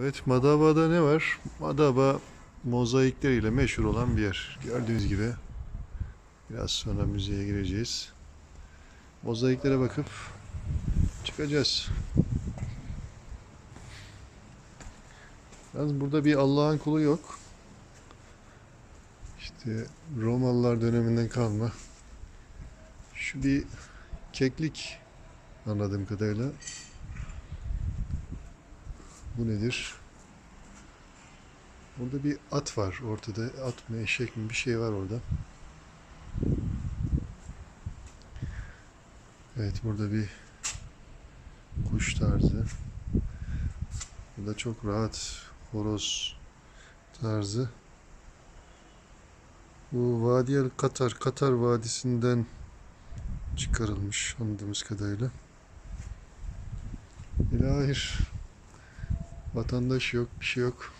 Evet Madaba'da ne var? Madaba mozaikleriyle meşhur olan bir yer. Gördüğünüz gibi biraz sonra müzeye gireceğiz. Mozaiklere bakıp çıkacağız. Yalnız burada bir Allah'ın kulu yok. İşte Romalılar döneminden kalma. Şu bir keklik anladığım kadarıyla. Bu nedir? Burada bir at var ortada. At mı eşek mi bir şey var orada. Evet burada bir kuş tarzı. Burada çok rahat horoz tarzı. Bu Vadiyel Katar, Katar Vadisi'nden çıkarılmış anladığımız kadarıyla. İlahir vatandaş yok, bir şey yok.